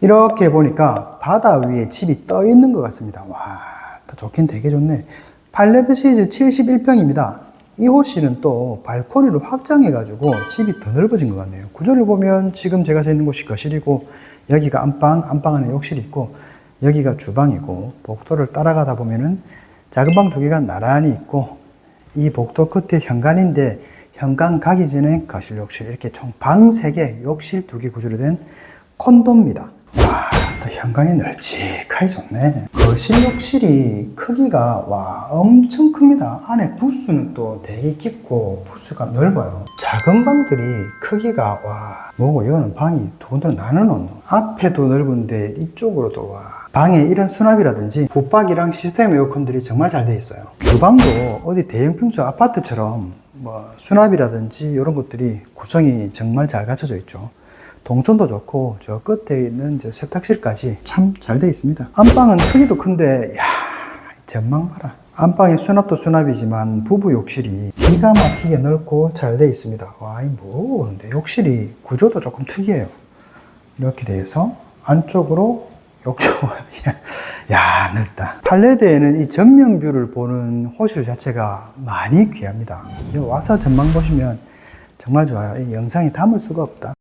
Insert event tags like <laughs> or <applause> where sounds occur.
이렇게 보니까 바다 위에 집이 떠 있는 것 같습니다. 와, 더 좋긴 되게 좋네. 팔레트 시즈 71평입니다. 이 호실은 또 발코니를 확장해가지고 집이 더 넓어진 것 같네요. 구조를 보면 지금 제가 서 있는 곳이 거실이고 여기가 안방, 안방 안에 욕실이 있고 여기가 주방이고 복도를 따라가다 보면은 작은 방 두 개가 나란히 있고 이 복도 끝에 현관인데 현관 가기 전에 거실 욕실 이렇게 총방세개 욕실 두개 구조로 된 콘도입니다. 와, 또 현관이 널찍하게 좋네. 거실 욕실이 크기가 와 엄청 큽니다. 안에 부스는 또 되게 깊고 부스가 넓어요. 작은 방들이 크기가 와 뭐고 이거는 방이 두 군데로 나눠 놓노. 앞에도 넓은데 이쪽으로도 와. 방에 이런 수납이라든지 붙박이랑 시스템 에어컨들이 정말 잘 돼 있어요. 주방도 어디 대형 평수 아파트처럼 뭐 수납이라든지 이런 것들이 구성이 정말 잘 갖춰져 있죠. 동선도 좋고 저 끝에 있는 저 세탁실까지 참 잘 돼 있습니다. 안방은 크기도 큰데 야 전망 봐라. 안방의 수납도 수납이지만 부부 욕실이 기가 막히게 넓고 잘 돼 있습니다. 와, 이 뭐, 근데 욕실이 구조도 조금 특이해요. 이렇게 돼서 안쪽으로 욕조 <laughs> 야 넓다 팔레드에는 이 전면뷰를 보는 호실 자체가 많이 귀합니다 와서 전망 보시면 정말 좋아요 이 영상이 담을 수가 없다